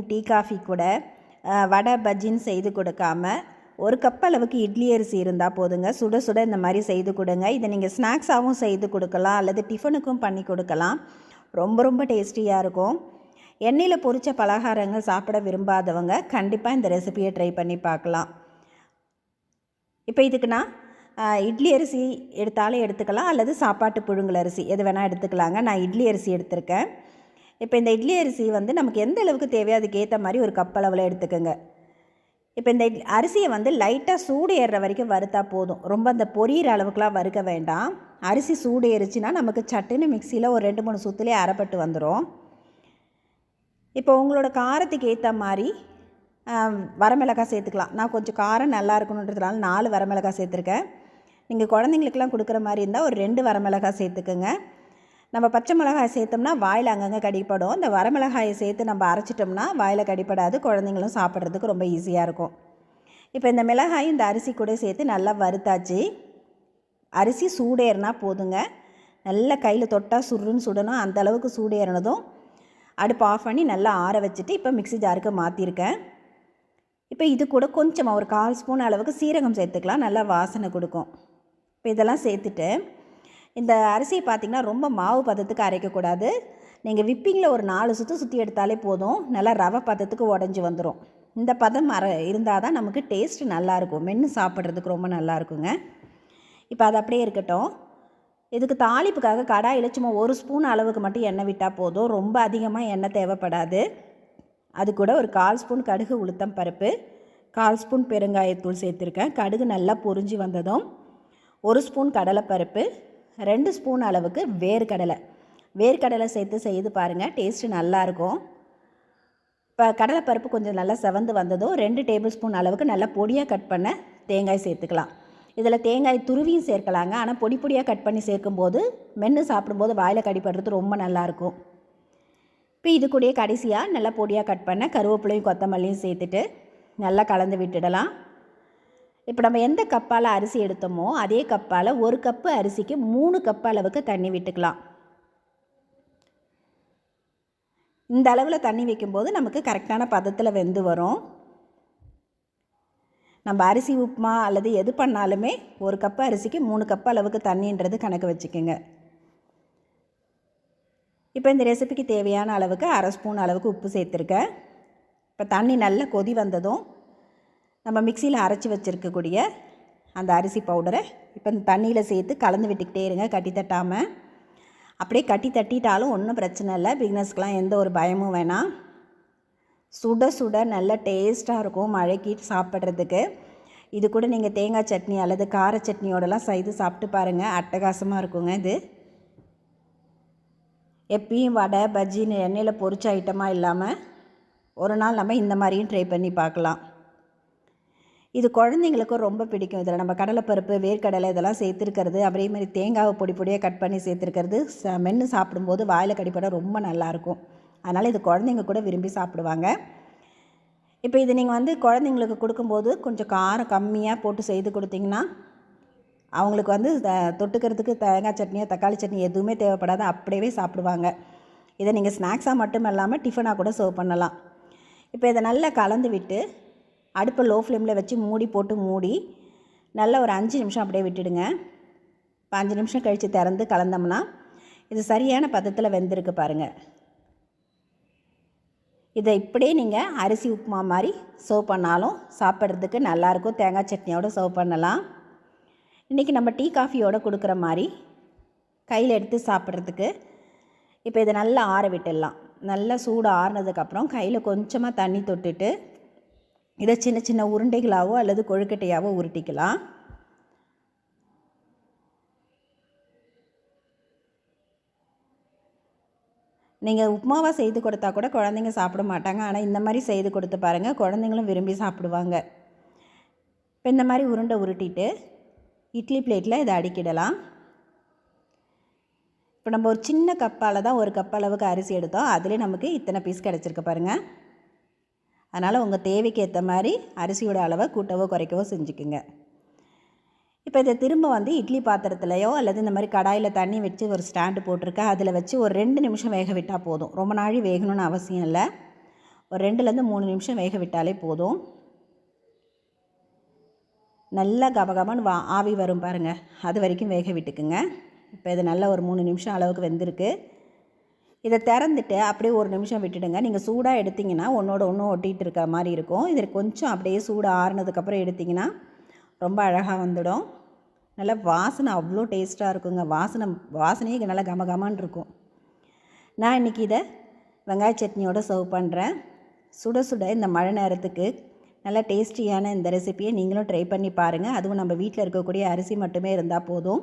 Evening tea coffee கூட வடை பஜ்ஜின்னு செய்து கொடுக்காம ஒரு கப் அளவுக்கு இட்லி அரிசி இருந்தால் போதுங்க. சுட சுட இந்த மாதிரி செய்து கொடுங்க. இதை நீங்கள் ஸ்நாக்ஸாகவும் செய்து கொடுக்கலாம் அல்லது டிஃபனுக்கும் பண்ணி கொடுக்கலாம். ரொம்ப ரொம்ப டேஸ்டியாக இருக்கும். எண்ணெயில் பொரித்த பலகாரங்கள் சாப்பிட விரும்பாதவங்க கண்டிப்பாக இந்த ரெசிபியை ட்ரை பண்ணி பார்க்கலாம். இப்போ இதுக்கு நான் இட்லி அரிசி எடுத்தாலும் எடுத்துக்கலாம் அல்லது சாப்பாட்டு புழுங்கல் அரிசி எது வேணால் எடுத்துக்கலாங்க. நான் இட்லி அரிசி எடுத்திருக்கேன். இப்போ இந்த இட்லி அரிசி வந்து நமக்கு எந்த அளவுக்கு தேவையோ அதுக்கு ஏற்ற மாதிரி ஒரு கப் அளவில் எடுத்துக்கோங்க. இப்போ இந்த அரிசியை வந்து லைட்டாக சூடு ஏறுற வரைக்கும் வறுத்தா போதும். ரொம்ப அந்த பொரியிற அளவுக்குலாம் வறுக்க வேண்டாம். அரிசி சூடு ஏறிச்சுன்னா நமக்கு சட்டுன்னு மிக்சியில் ஒரு ரெண்டு மூணு சுற்றுலேயே அரைப்பட்டு வந்துடும் இப்போ உங்களோட காரத்துக்கு ஏற்ற மாதிரி வரமிளகாய் சேர்த்துக்கலாம். நான் கொஞ்சம் காரம் நல்லா இருக்கணுன்றதுனால நாலு வரமிளகாய் சேர்த்துருக்கேன். நீங்கள் குழந்தைங்களுக்குலாம் கொடுக்குற மாதிரி இருந்தால் ஒரு ரெண்டு வரமிளகாய் சேர்த்துக்குங்க. நம்ம பச்சை மிளகாய் சேர்த்தோம்னா வாயில் அங்கங்கே கடிப்படும். இந்த வரமிளகாயை சேர்த்து நம்ம அரைச்சிட்டோம்னா வாயில் கடிப்படாது. குழந்தைங்களும் சாப்பிட்றதுக்கு ரொம்ப ஈஸியாக இருக்கும். இப்போ இந்த மிளகாயும் இந்த அரிசி கூட சேர்த்து நல்லா வறுத்தாச்சு. அரிசி சூடேறினா போதுங்க. நல்லா கையில் தொட்டால் சுருன்னு சுடணும். அந்த அளவுக்கு சூடேறினதும் அடுப்பு ஆஃப் பண்ணி நல்லா ஆற வச்சுட்டு இப்போ மிக்ஸி ஜாருக்கு மாற்றிருக்கேன் இப்போ இது கூட கொஞ்சமாக ஒரு கால் ஸ்பூன் அளவுக்கு சீரகம் சேர்த்துக்கலாம். நல்லா வாசனை கொடுக்கும். இப்போ இதெல்லாம் சேர்த்துட்டு இந்த அரிசியை பார்த்திங்கன்னா ரொம்ப மாவு பதத்துக்கு அரைக்கக்கூடாது. நீங்கள் விப்பிங்கில் ஒரு நாலு சுற்று சுற்றி எடுத்தாலே போதும். நல்லா ரவை பதத்துக்கு உடஞ்சி வந்துடும் இந்த பதம் மர இருந்தால் தான் நமக்கு டேஸ்ட் நல்லாயிருக்கும் மென்று சாப்பிட்றதுக்கு ரொம்ப நல்லா இருக்குங்க. இப்போ அது அப்படியே இருக்கட்டும். இதுக்கு தாளிப்புக்காக கடாயில் சும்மா ஒரு ஸ்பூன் அளவுக்கு மட்டும் எண்ணெய் விட்டால் போதும். ரொம்ப அதிகமாக எண்ணெய் தேவைப்படாது. அது கூட ஒரு கால் ஸ்பூன் கடுகு உளுத்தம் பருப்பு கால் ஸ்பூன் பெருங்காயத்தூள் சேர்த்துருக்கேன். கடுகு நல்லா பொறிஞ்சி வந்ததும் ஒரு ஸ்பூன் கடலைப்பருப்பு ரெண்டு ஸ்பூன் அளவுக்கு வேர்க்கடலை. வேர்க்கடலை சேர்த்து செய்து பாருங்கள் டேஸ்ட்டு நல்லாயிருக்கும். இப்போ கடலைப்பருப்பு கொஞ்சம் நல்லா செவந்து வந்ததும் ரெண்டு டேபிள் ஸ்பூன் அளவுக்கு நல்லா பொடியாக கட் பண்ண தேங்காய் சேர்த்துக்கலாம். இதில் தேங்காய் துருவியும் சேர்க்கலாங்க. ஆனால் பொடி பொடியாக கட் பண்ணி சேர்க்கும்போது மென்று சாப்பிடும்போது வாயில் கடிப்படுறது ரொம்ப நல்லாயிருக்கும். இப்போ இது கூடயே கடைசியாக நல்லா பொடியாக கட் பண்ண கருவேப்பிலையும் கொத்தமல்லியும் சேர்த்துட்டு நல்லா கலந்து விட்டுடலாம். இப்போ நம்ம எந்த கப்பால் அரிசி எடுத்தோமோ அதே கப்பால் ஒரு கப்பு அரிசிக்கு மூணு கப் அளவுக்கு தண்ணி விட்டுக்கலாம். இந்த அளவில் தண்ணி வைக்கும்போது நமக்கு கரெக்டான பதத்தில் வெந்து வரும். நம்ம அரிசி உப்புமா அல்லது எது பண்ணாலுமே ஒரு கப்பு அரிசிக்கு மூணு கப்பு அளவுக்கு தண்ணின்றது கணக்கு வச்சுக்கோங்க. இப்போ இந்த ரெசிபிக்கு தேவையான அளவுக்கு அரை ஸ்பூன் அளவுக்கு உப்பு சேர்த்துருக்கேன். இப்போ தண்ணி நல்லா கொதி வந்ததும் நம்ம மிக்சியில் அரைச்சி வச்சுருக்கக்கூடிய அந்த அரிசி பவுடரை இப்போ இந்த தண்ணியில் சேர்த்து கலந்து விட்டுக்கிட்டே இருங்க கட்டி தட்டாமல் அப்படியே கட்டி தட்டிட்டாலும் ஒன்றும் பிரச்சனை இல்லை பிக்னஸ்க்கெலாம் எந்த ஒரு பயமும் வேணாம். சுட சுட நல்ல டேஸ்ட்டாக இருக்கும் மழைக்கு சாப்பிட்றதுக்கு. இது கூட நீங்கள் தேங்காய் சட்னி அல்லது கார சட்னியோடலாம் செய்து சாப்பிட்டு பாருங்கள் அட்டகாசமாக இருக்குங்க இது. எப்பயும் வடை பஜ்ஜின்னு எண்ணெயில் பொரிச்ச ஐட்டமாக இல்லாமல் ஒரு நாள் நம்ம இந்த மாதிரியும் ட்ரை பண்ணி பார்க்கலாம். இது குழந்தைங்களுக்கும் ரொம்ப பிடிக்கும். இதில் நம்ம கடலைப்பருப்பு வேர்க்கடலை இதெல்லாம் சேர்த்துருக்கிறது. அதே மாதிரி தேங்காவை பொடி பொடியாக கட் பண்ணி சேர்த்துருக்கிறது. ச மென்று சாப்பிடும்போது வாயில் கடிப்பட ரொம்ப நல்லாயிருக்கும் அதனால் இது குழந்தைங்க கூட விரும்பி சாப்பிடுவாங்க. இப்போ இது நீங்கள் வந்து குழந்தைங்களுக்கு கொடுக்கும்போது கொஞ்சம் காரம் கம்மியாக போட்டு செய்து கொடுத்தீங்கன்னா அவங்களுக்கு வந்து த- தொட்டுக்கிறதுக்கு தேங்காய் சட்னியோ தக்காளி சட்னி எதுவுமே தேவைப்படாது. அப்படியே சாப்பிடுவாங்க. இதை நீங்கள் ஸ்நாக்ஸாக மட்டும் இல்லாமல் டிஃபனாக கூட சர்வ் பண்ணலாம். இப்போ இதை நல்லா கலந்து விட்டு அடுப்பை லோ ஃப்ளேமில் வச்சு மூடி போட்டு மூடி நல்லா ஒரு அஞ்சு நிமிஷம் அப்படியே விட்டுடுங்க. இப்போ அஞ்சு நிமிஷம் கழித்து திறந்து கலந்தோம்னா இது சரியான பதத்தில் வெந்திருக்கு பாருங்கள் இதை இப்படியே நீங்கள் அரிசி உப்புமா மாதிரி சர்வ் பண்ணாலும் சாப்பிட்றதுக்கு நல்லாயிருக்கும் தேங்காய் சட்னியோடு சர்வ் பண்ணலாம். இன்றைக்கி நம்ம டீ காஃபியோடு கொடுக்குற மாதிரி கையில் எடுத்து சாப்பிட்றதுக்கு இப்போ இதை நல்லா ஆற விட்டுடலாம். நல்லா சூடு ஆறுனதுக்கப்புறம் கையில் கொஞ்சமாக தண்ணி தொட்டுட்டு இதை சின்ன சின்ன உருண்டைகளாவோ அல்லது கொழுக்கட்டையாவோ உருட்டிக்கலாம். நீங்கள் உப்புமாவாக செய்து கொடுத்தா கூட குழந்தைங்க சாப்பிட மாட்டாங்க. ஆனால் இந்த மாதிரி செய்து கொடுத்து பாருங்கள் குழந்தைங்களும் விரும்பி சாப்பிடுவாங்க. இப்போ இந்த மாதிரி உருண்டை உருட்டிட்டு இட்லி பிளேட்டில் இதை அடிக்கிடலாம். இப்போ நம்ம ஒரு சின்ன கப்பால் தான் ஒரு கப் அளவுக்கு அரிசி எடுத்தோம். அதுலேயே நமக்கு இத்தனை பீஸ் கிடச்சிருக்கு பாருங்கள் அதனால் உங்கள் தேவைக்கு ஏற்ற மாதிரி அரிசியோட அளவை கூட்டவோ குறைக்கவோ செஞ்சுக்குங்க. இப்போ இதை திரும்ப வந்து இட்லி பாத்திரத்துலையோ அல்லது இந்த மாதிரி கடாயில் தண்ணி வச்சு ஒரு ஸ்டாண்டு போட்டிருக்கேன். அதில் வச்சு ஒரு ரெண்டு நிமிஷம் வேக விட்டால் போதும். ரொம்ப நாழி வேகணும்னு அவசியம் இல்லை. ஒரு ரெண்டுலேருந்து மூணு நிமிஷம் வேக விட்டாலே போதும். நல்லா கபகபன்னு வா ஆவி வரும் பாருங்கள் அது வரைக்கும் வேக விட்டுக்குங்க. இப்போ இது நல்லா ஒரு மூணு நிமிஷம் அளவுக்கு வெந்திருக்கு. இதை திறந்துட்டு அப்படியே ஒரு நிமிஷம் விட்டுடுங்க. நீங்கள் சூடாக எடுத்திங்கன்னா ஒன்றோட ஒன்றும் ஒட்டிகிட்டு இருக்க மாதிரி இருக்கும். இது கொஞ்சம் அப்படியே சூடாக ஆறுனதுக்கப்புறம் எடுத்திங்கன்னா ரொம்ப அழகாக வந்துடும். நல்லா வாசனை அவ்வளோ டேஸ்ட்டாக இருக்குங்க. வாசனை வாசனையே நல்லா கமகமான்னு இருக்கும். நான் இன்றைக்கி இதை வெங்காய சட்னியோடு சர்வ் பண்ணுறேன் சுட சுட இந்த மழை நேரத்துக்கு நல்லா டேஸ்டியான இந்த ரெசிப்பியை நீங்களும் ட்ரை பண்ணி பாருங்கள் அதுவும் நம்ம வீட்டில் இருக்கக்கூடிய அரிசி மட்டுமே இருந்தால் போதும்.